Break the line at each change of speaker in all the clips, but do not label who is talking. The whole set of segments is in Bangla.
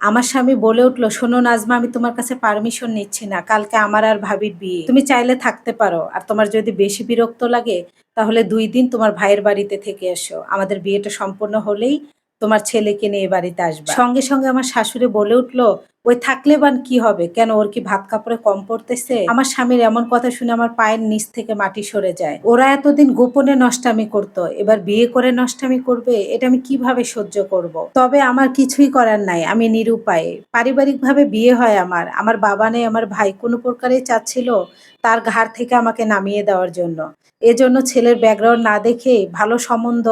আমার স্বামী বলে উঠল, শোনো নাজমা, আমি তোমার কাছে পারমিশন নিচ্ছি না। কালকে আমার আর ভাবির বিয়ে। তুমি চাইলে থাকতে পারো। আর তোমার যদি বেশি বিরক্ত লাগে, তাহলে দুই দিন তোমার ভাইয়ের বাড়িতে থেকে এসো। আমাদের বিয়েটা সম্পূর্ণ হলেই তোমার ছেলেকে নিয়ে বাড়িতে আসবে। সঙ্গে সঙ্গে আমার শাশুড়ি বলে উঠল, ওই থাকলে বান কি হবে? কেন ওর কি ভাত কাপড়ে কম পড়তেছে? আমার স্বামীর এমন কথা শুনে আমার পায়ের নিচ থেকে মাটি সরে যায়। ওরা এতদিন গোপনে নষ্টামি করত, এবার বিয়ে করে নষ্টামি করবে, এটা আমি কীভাবে সহ্য করব। তবে আমার কিছুই করার নাই, আমি নিরুপায়ে। পারিবারিকভাবে বিয়ে হয় আমার। আমার বাবা নেই, আমার ভাই কোনো প্রকারে চাচ্ছিল তার ঘাড় থেকে আমাকে নামিয়ে দেওয়ার জন্য। এজন্য ছেলের ব্যাকগ্রাউন্ড না দেখে ভালো সম্বন্ধ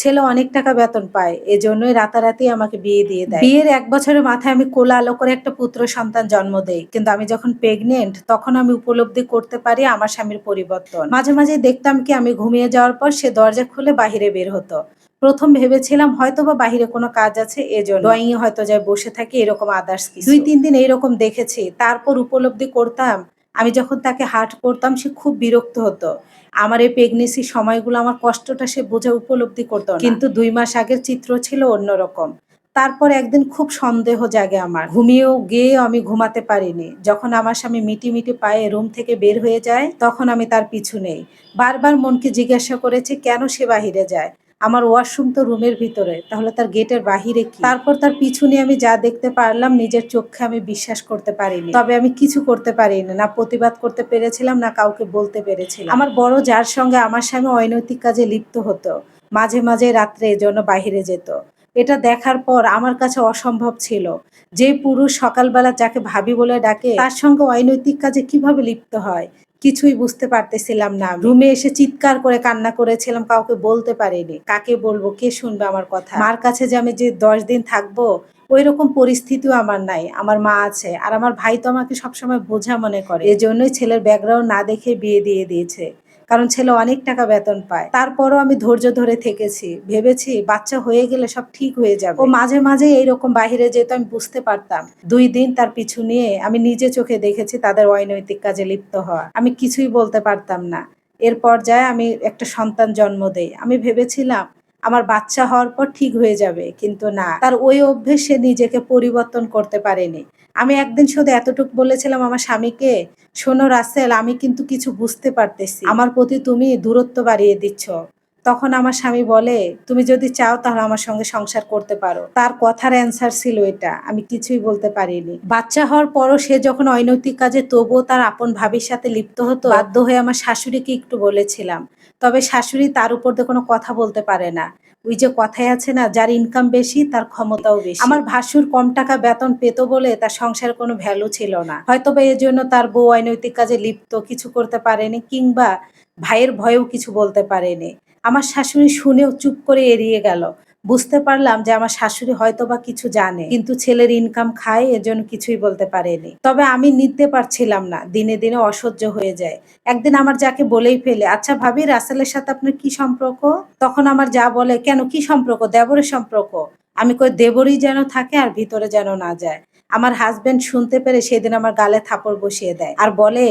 ছেলে অনেক টাকা বেতন পায়, এজন্যই রাতারাতি আমাকে বিয়ে দিয়ে দেয়। বিয়ের এক বছরের মাথায় আমি কোলা আলো করে একটা পুত্র সন্তান জন্ম দেই, কিন্তু আমি যখন প্রেগনেন্ট তখন আমি উপলব্ধি করতে পারি আমার স্বামীর পরিবর্তন। মাঝে মাঝে দেখতাম কি আমি ঘুমিয়ে যাওয়ার পর সে দরজা খুলে বাহিরে বের হতো। প্রথম ভেবেছিলাম হয়তো বা বাহিরে কোনো কাজ আছে, এজন্য ড্রয়িং এ হয়তো যায় বসে থাকি, এরকম আদার্স কিছু। দুই তিন দিন এইরকম দেখেছি, তারপর উপলব্ধি করতাম আমি যখন তাকে হার্ট করতাম, সে খুব বিরক্ত হতো। আমার এই প্রেগনেন্সি সময়গুলো আমার কষ্টটা সে বোঝা উপলব্ধি করতো কিন্তু দুই মাস আগের চিত্র ছিল অন্যরকম। তারপর একদিন খুব সন্দেহ জাগে আমার। ঘুমিয়েও গিয়ে আমি ঘুমাতে পারিনি। যখন আমার স্বামী মিটি মিটি পায়ে রুম থেকে বের হয়ে যায়, তখন আমি তার পিছু নেই। বারবার মনকে জিজ্ঞাসা করেছি, কেন সে বাহিরে যায়? আমার ওয়াশরুম তো রুমের ভিতরে, তাহলে তার গেটের বাহিরে কি? তারপর তার পিছু নিয়ে আমি যা দেখতে পারলাম, নিজের চোখে আমি বিশ্বাস করতে পারিনি। তবে আমি কিছু করতে পারিনি, না প্রতিবাদ করতে পেরেছিলাম, না কাউকে বলতে পেরেছিলাম। আমার বড় যার সঙ্গে আমার স্বামী অনৈতিক কাজে লিপ্ত হতো, মাঝে মাঝে রাত্রে এজন্য বাহিরে যেত। এটা দেখার পর আমার কাছে অসম্ভব ছিল। যে পুরুষ সকালবেলা যাকে ভাবি বলে ডাকে, তার সঙ্গে অনৈতিক কাজে কীভাবে লিপ্ত হয়? কিছুই বুঝতে পারতেছিলাম না। রুমে এসে চিৎকার করে কান্না করেছিলাম, কাউকে বলতে পারিনি। কাকে বলব, কে শুনবে আমার কথা? মার কাছে যে আমি যে দশ দিন থাকব ওই রকম পরিস্থিতিও আমার নাই। আমার মা আছে, আর আমার ভাই তো আমাকে সবসময় বোঝা মনে করে। এজন্যই ছেলের ব্যাকগ্রাউন্ড না দেখে বিয়ে দিয়ে দিয়েছে। কারণ ছেলে অনেক টাকা বেতন পায়। তারপরও আমি ধৈর্য ধরে থেকেছি। ভেবেছি বাচ্চা হয়ে গেলে সব ঠিক হয়ে যাবে। ও মাঝে মাঝে এইরকম বাহিরে যেত আমি বুঝতে পারতাম। দুই দিন তার পিছু নিয়ে আমি নিজে চোখে দেখেছি তাদের অনৈতিক কাজে লিপ্ত হওয়া। আমি কিছুই বলতে পারতাম না। এর পর্যায়ে আমি একটা সন্তান জন্ম দেই। আমি ভেবেছিলাম আমার বাচ্চা হওয়ার পর ঠিক হয়ে যাবে, কিন্তু না। তার ওই অভ্যেস নিজেকে পরিবর্তন করতে পারেনি। আমি একদিন শুধু এতটুকু বলেছিলাম আমার স্বামীকে শোনো রাসেল, আমি কিন্তু কিছু বুঝতে পারতেছি। আমার প্রতি তুমি দূরত্ব বাড়িয়ে দিচ্ছ। তখন আমার স্বামী বলে, তুমি যদি চাও তাহলে আমার সঙ্গে সংসার করতে পারো। তার কথার অ্যান্সার ছিল এটা। আমি কিছুই বলতে পারিনি। বাচ্চা হওয়ার পরও সে যখন অনৈতিক কাজে, তবুও তার আপন ভাবির সাথে লিপ্ত হতো। বাধ্য হয়ে আমার শাশুড়িকে একটু বলেছিলাম। তবে শাশুড়ি তার উপর দিয়ে কোনো কথা বলতে পারে না। ওই যে কথাই আছে না, যার ইনকাম বেশি, তার ক্ষমতাও বেশি। আমার ভাসুর কম টাকা বেতন পেত বলে তার সংসার কোনো ভ্যালু ছিল না। হয়তো বা এর জন্য তার বউ অনৈতিক কাজে লিপ্ত, কিছু করতে পারেনি, কিংবা ভাইয়ের ভয়েও কিছু বলতে পারেনি। আমার শাশুড়ি শুনেও চুপ করে এড়িয়ে গেল। বুঝতে পারলাম যে আমার শাশুড়ি হয়তো বা কিছু জানে, কিন্তু ছেলের ইনকাম খায়, এজন্য কিছুই বলতে পারেনি। তবে আমি নিতে পারছিলাম না, দিনে দিনে অসহ্য হয়ে যায়। একদিন আমার যাকে বলেই ফেলে আচ্ছা ভাবি, রাসেলের সাথে আপনার কি সম্পর্ক? তখন আমার যা বলে, কেন, কি সম্পর্ক? দেবরের সম্পর্ক? আমি কই, দেবরই যেন থাকে আর ভিতরে যেন না যায়। আমার হাজবেন্ড শুনতে পেরে সেদিন আমার গালে থাপড় বসিয়ে দেয়, আর বলে,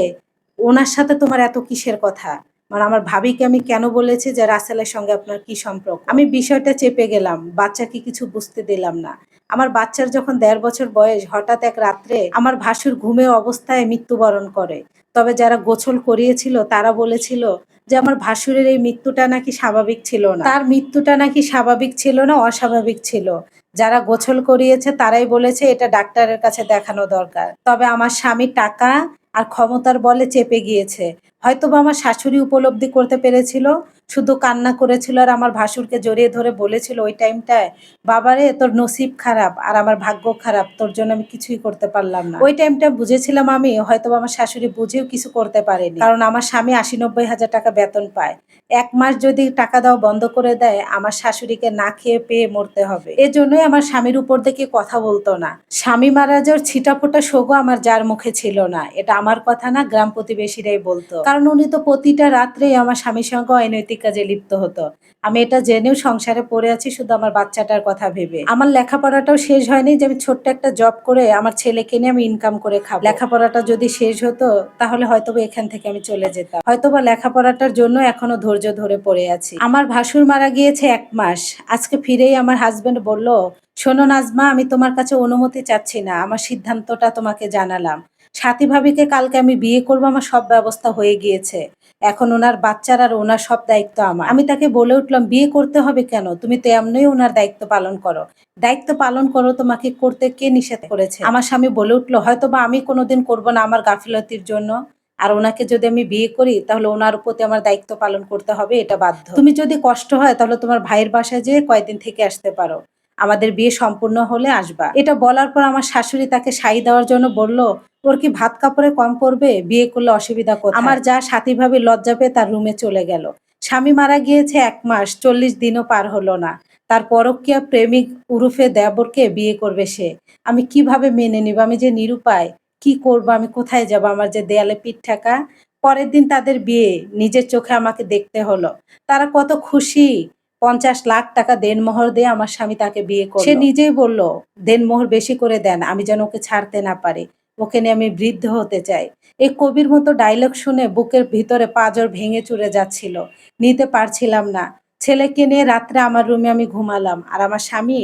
ওনার সাথে তোমার এত কিসের কথা? মানে আমার ভাবিকে আমি কেন বলেছি যে রাসেলের সঙ্গে আপনার কি সম্পর্ক? আমি বিষয়টা চেপে গেলাম, বাচ্চাকে কিছু বুঝতে দিলাম না। আমার বাচ্চার যখন দেড় বছর বয়স, হঠাৎ এক রাত্রে আমার ভাসুর ঘুমে অবস্থায় মৃত্যুবরণ করে। তবে যারা গোছল করিয়েছিল, তারা বলেছিল যে আমার ভাসুরের এই মৃত্যুটা নাকি স্বাভাবিক ছিল না। তার মৃত্যুটা নাকি স্বাভাবিক ছিল না, অস্বাভাবিক ছিল। যারা গোছল করিয়েছে, তারাই বলেছে এটা ডাক্তারের কাছে দেখানো দরকার। তবে আমার স্বামী টাকা আর ক্ষমতার বলে চেপে গিয়েছে। হয়তো বা আমার শাশুড়ি উপলব্ধি করতে পেরেছিল শুধু কান্না করেছিল আর আমার ভাসুরকে জড়িয়ে ধরে বলেছিল, ওই টাইমটায় বাবারে, তোর নসিব খারাপ আর আমার ভাগ্য খারাপ, তোর জন্য আমি কিছুই করতে পারলাম না। ওই টাইমটা বুঝেছিলাম আমি হয়তো আমার শাশুড়ি বুঝেও কিছু করতে পারেনি। কারণ আমার স্বামী আশি নব্বই হাজার টাকা বেতন পায়। এক মাস যদি টাকা দেওয়া বন্ধ করে দেয়, আমার শাশুড়িকে না খেয়ে পেয়ে মরতে হবে। এজন্যই আমার স্বামীর উপর থেকে কথা বলতো না। স্বামী মারা যাওয়ার ছিটাফোটা শোকও আমার যার মুখে ছিল না। এটা আমার কথা না, গ্রাম প্রতিবেশীরাই বলতো। কারণ উনি তো প্রতিটা রাত্রেই আমার স্বামীর সঙ্গে অনৈতিক কাজে লিপ্ত হতো। আমি এটা জেনেও সংসারে পড়ে আছি, শুধু আমার বাচ্চাটার কথা ভেবে। আমার লেখাপড়াটাও শেষ হয়নি যে আমি ছোট্ট একটা জব করে আমার ছেলেকে নিয়ে আমি ইনকাম করে খাব। লেখাপড়াটা যদি শেষ হতো, তাহলে হয়তোবা এখান থেকে আমি চলে যেতাম। হয়তোবা লেখাপড়াটার জন্য এখনও ধৈর্য ধরে পড়ে আছি। আমার ভাসুর মারা গিয়েছে এক মাস। আজকে ফিরেই আমার হাজবেন্ড বলল, শোনো নাজমা, আমি তোমার কাছে অনুমতি চাচ্ছি না। আমার সিদ্ধান্তটা তোমাকে জানালাম। সাথী ভাবিকে কালকে আমি বিয়ে করব, আমার সব ব্যবস্থা হয়ে গিয়েছে। এখন ওনার বাচ্চার আর ওনার সব দায়িত্ব আমার। আমি তাকে বলে উঠলাম, বিয়ে করতে হবে কেন? তুমি তো এমনই ওনার দায়িত্ব পালন করো। দায়িত্ব পালন করো তোমাকে করতে কে নিষেধ করেছে? আমার স্বামী বলে উঠল হয়তো বা আমি কোনোদিন করব না আমার গাফিলতির জন্য। আর ওনাকে যদি আমি বিয়ে করি, তাহলে ওনার প্রতি আমার দায়িত্ব পালন করতে হবে, এটা বাধ্য। তুমি যদি কষ্ট হয়, তাহলে তোমার ভাইয়ের বাসায় যেয়ে কয়েকদিন থেকে আসতে পারো। আমাদের বিয়ে সম্পূর্ণ হলে আসবা। এটা বলার পর আমার শাশুড়ি তাকে সাই দেওয়ার জন্য বলল ওর কি ভাত কাপড়ে কম পড়বে? বিয়ে করলে অসুবিধা কোথায়? আমার যা সাথীভাবে লজ্জা পেয়ে তার রুমে চলে গেল। স্বামী মারা গিয়েছে এক মাস চল্লিশ দিনও পার হলো না। তার পরকীয়া প্রেমিক উরুফে দেবরকে বিয়ে করবে সে। আমি কীভাবে মেনে নিব? আমি যে নিরুপায় কি করব? আমি কোথায় যাব? আমার যে দেয়ালে পিঠ ঠেকা? পরের দিন তাদের বিয়ে নিজের চোখে আমাকে দেখতে হলো। তারা কত খুশি। পঞ্চাশ লাখ টাকা দেনমোহর দিয়ে আমার স্বামী তাকে বিয়ে করল। সে নিজেই বলল দেনমোহর বেশি করে দেন আমি যেন ওকে ছাড়তে না পারি। ওকে নিয়ে আমি বৃদ্ধ হতে চাই। এই কবির মতো ডায়লগ শুনে বুকের ভিতরে পাজর ভেঙে চুরে যাচ্ছিল। নিতে পারছিলাম না। ছেলেকে নিয়ে রাত্রে আমার রুমে আমি ঘুমালাম আর আমার স্বামী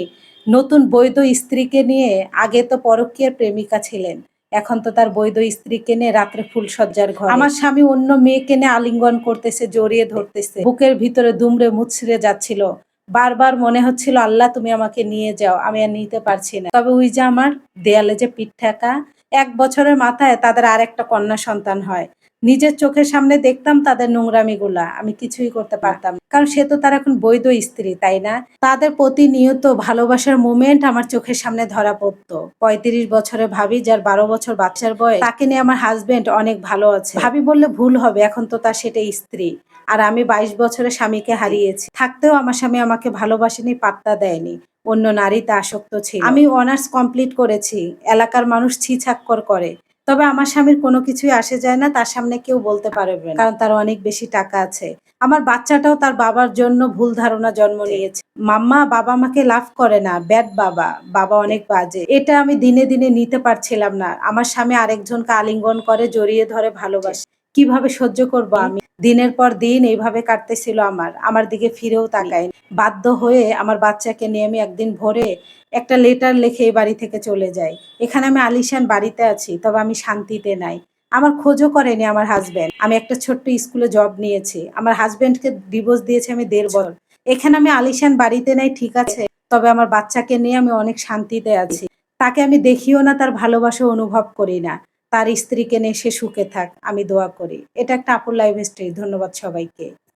নতুন বৈধ স্ত্রীকে নিয়ে আগে তো পরকীয়ার প্রেমিকা ছিলেন। এখন তো তার বৈধ স্ত্রীকে নিয়ে রাত্রে ফুলসজ্জার ঘর। আমার স্বামী অন্য মেয়েকে নিয়ে আলিঙ্গন করতেছে, জড়িয়ে ধরতেছে। বুকের ভিতরে দুমড়ে মুছড়ে যাচ্ছিল। বারবার মনে হচ্ছিল, আল্লাহ, তুমি আমাকে নিয়ে যাও। আমি আর নিতে পারছি না। তবে ওই যে আমার দেয়ালে যে পিঠ ঠেকা এক বছরের মাথায় তাদের আর একটা কন্যা সন্তান হয়। নিজের চোখের সামনে দেখতাম তাদের নোংরামিগুলা, আমি কিছুই করতে পারতাম কারণ সে তো তার এখন বৈধ স্ত্রী, তাই না? তাদের প্রতিনিয়ত ভালোবাসার মুমেন্ট আমার চোখের সামনে ধরা পড়তো। পঁয়ত্রিশ বছরে ভাবি, যার বারো বছর বাচ্চার বয়স, তাকে নিয়ে আমার হাজবেন্ড অনেক ভালো আছে। ভাবি বললে ভুল হবে, এখন তো তার সেটা স্ত্রী। আর আমি বাইশ বছরে স্বামীকে হারিয়েছি। থাকতেও আমার স্বামী আমাকে ভালোবাসেনি, পাত্তা দেয়নি। অন্য নারীতে আসক্ত ছিল। আমি অনার্স কমপ্লিট করেছি। এলাকার মানুষ ছিছাক্কর করে। তবে আমার স্বামীর কোনো কিছুই আসে যায় না, তার সামনে কেউ বলতে পারবে না। কারণ তার অনেক বেশি টাকা আছে। আমার বাচ্চাটাও তার বাবার জন্য ভুল ধারণা জন্ম নিয়েছে। মাম্মা, বাবা আমাকে লাভ করে না, ব্যাড বাবা। বাবা অনেক বাজে। এটা আমি দিনে দিনে নিতে পারছিলাম না। আমার স্বামী আরেকজনকে আলিঙ্গন করে, জড়িয়ে ধরে ভালোবাসে। কীভাবে সহ্য করব আমি? দিনের পর দিন এইভাবে কাটতেছিল আমার। আমার দিকে ফিরেও তাকায় বাধ্য হয়ে আমার বাচ্চাকে নিয়ে আমি একদিন ভোরে একটা লেটার লিখে এই বাড়ি থেকে চলে যাই। এখানে আমি আলিশান বাড়িতে আছি, তবে আমি শান্তিতে নাই। আমার খোঁজও করেনি আমার হাজব্যান্ড আমি একটা ছোট্ট স্কুলে জব নিয়েছি। আমার হাজবেন্ডকে ডিভোর্স দিয়েছে আমি দেড় বছর। এখানে আমি আলিশান বাড়িতে নাই, ঠিক আছে। তবে আমার বাচ্চাকে নিয়ে আমি অনেক শান্তিতে আছি। তাকে আমি দেখিও না, তার ভালোবাসা অনুভব করি না। তার স্ত্রীকে নিয়ে সে সুখে থাক, আমি দোয়া করি। এটা একটা আপুর লাইভ স্টোরি ধন্যবাদ সবাইকে।